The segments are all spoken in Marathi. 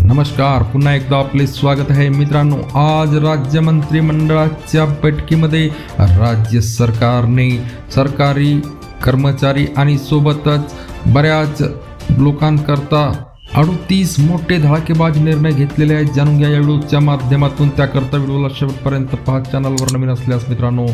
नमस्कार पुन्हा एकदा आपले स्वागत आहे. मित्रांनो आज राज्य मंत्रिमंडळाच्या बैठकीमध्ये राज्य सरकारने सरकारी कर्मचारी आणि सोबतच बऱ्याच लोकांकरता अडतीस मोठे धडाकेबाज निर्णय घेतलेले आहेत. जाणून घ्या या व्हिडिओच्या माध्यमातून. त्याकरता व्हिडिओला शेवटपर्यंत पहा चॅनलवर नवीन असल्यास मित्रांनो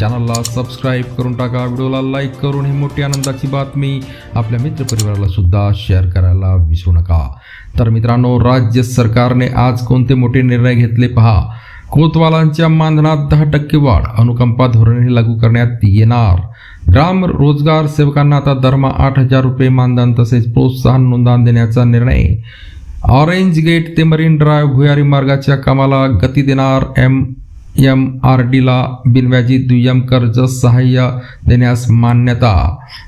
चॅनलला सबस्क्राईब करून टाका. व्हिडिओला लाईक करून ही मोठी आनंदाची बातमी आपल्या मित्रपरिवाराला सुद्धा शेअर करायला विसरू नका. तर मित्रांनो राज्य सरकारने आज कोणते मोठे निर्णय घेतले पहा? कोतवालांच्या मानधनात दहा टक्के वाढ. अनुकंपा धोरणे लागू करण्यात येणार. ग्राम रोजगार सेवकांना आता दरमा आठ हजार रुपये मानधन तसेच प्रोत्साहन अनुदान देण्याचा निर्णय. ऑरेंज गेट ते मरीन ड्राईव्ह भुयारी मार्गाच्या कामाला गती देणार एम एम आर डीला बिनव्याजी दुय्यम कर्ज सहाय्य देण्यास मान्यता.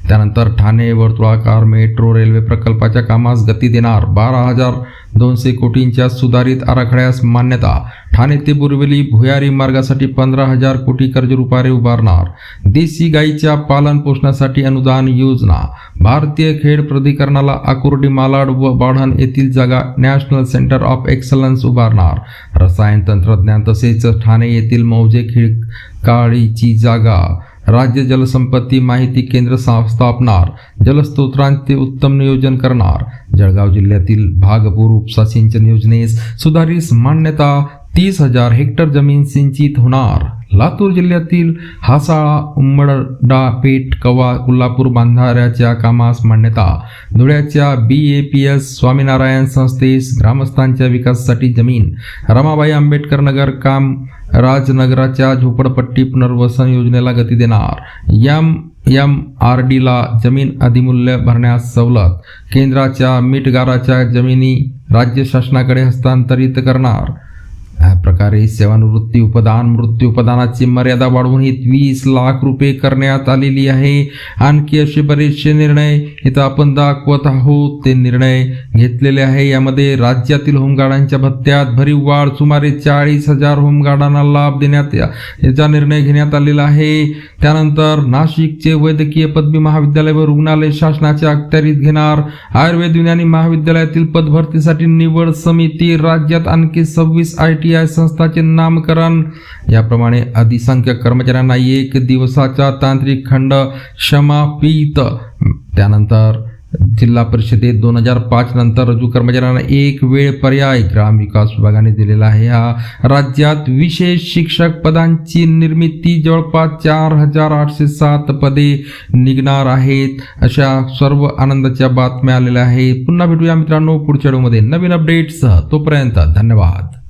त्यानंतर ठाणे वर्तुळाकार मेट्रो रेल्वे प्रकल्पाच्या कामास गती देणार बारा हजार दोनशे कोटींच्या सुधारित आराखड्यास मान्यता. ठाणे ते बुरवेली भुयारी मार्गासाठी पंधरा हजार कोटी कर्ज रुपारे उभारणार. देशी गाईच्या पालन पोषणासाठी अनुदान योजना. भारतीय खेळ प्राधिकरणाला आकुर्डी मालाड व बाढण येथील जागा नॅशनल सेंटर ऑफ एक्सलन्स उभारणार. रसायन तंत्रज्ञान तसेच ठाणे येथील मौजे खेळ काळीची जागा. राज्य जलसंपत्ती माहिती केंद्र सा- स्थापणार जलस्त्रोतांचे उत्तम नियोजन करणार. जळगाव जिल्ह्यातील भागपूर उपसा सिंचन योजनेस सुधारित मान्यता तीस हजार हेक्टर जमीन सिंचित होणार. लातूर जिल्ह्यातील हासाळा उमरडा पेठ कवा कोल्हापूर बांधाऱ्याच्या कामास मान्यता. धुळ्याच्या B A P S Swaminarayan संस्थेस ग्रामस्थांच्या विकासासाठी जमीन. रमाबाई आंबेडकर नगर काम राजनगराच्या झोपडपट्टी पुनर्वसन योजनेला गती देणार. यम एम आर डीला जमीन अधिमूल्य भरण्यास सवलत. केंद्राच्या मिठगाराच्या जमिनी राज्य शासनाकडे हस्तांतरित करणार. या प्रकारे सेवानिवृत्ती उपदान मृत्यू उपदानाची मर्यादा वाढवून ही वीस लाख रुपये करण्यात आलेली आहे. आणखी असे बरेचसे निर्णय इथं आपण दाखवत आहोत. ते निर्णय घेतलेले आहे. यामध्ये राज्यातील होमगार्डांच्या भत्त्यात भरीव वाढ सुमारे चाळीस हजार होमगार्डांना लाभ देण्यात याचा निर्णय घेण्यात आलेला आहे. त्यानंतर नाशिकचे वैद्यकीय पदवी महाविद्यालय व रुग्णालय शासनाच्या अखत्यारीत घेणार. आयुर्वेद विज्ञानी महाविद्यालयातील पदभरतीसाठी निवड समिती राज्यात आणखी सव्वीस आय टी या संस्थाचे नामकरण. याप्रमाणे अधिसंख्य कर्मचाऱ्यांना एक दिवसाचा तांत्रिक खंड क्षमापीत. त्यानंतर जिल्हा परिषदेत दोन हजार पाच नंतर रजू कर्मचाऱ्यांना एक वेळ पर्याय ग्राम विकास विभागाने दिलेला आहे. हा राज्यात विशेष शिक्षक पदांची निर्मिती जवळपास चार हजार आठशे सात पदे निघणार आहेत. अशा सर्व आनंदाच्या बातम्या आलेल्या आहेत. पुन्हा भेटूया मित्रांनो पुढच्या व्हिडिओमध्ये. नवीन अपडेट्स तोपर्यंत धन्यवाद.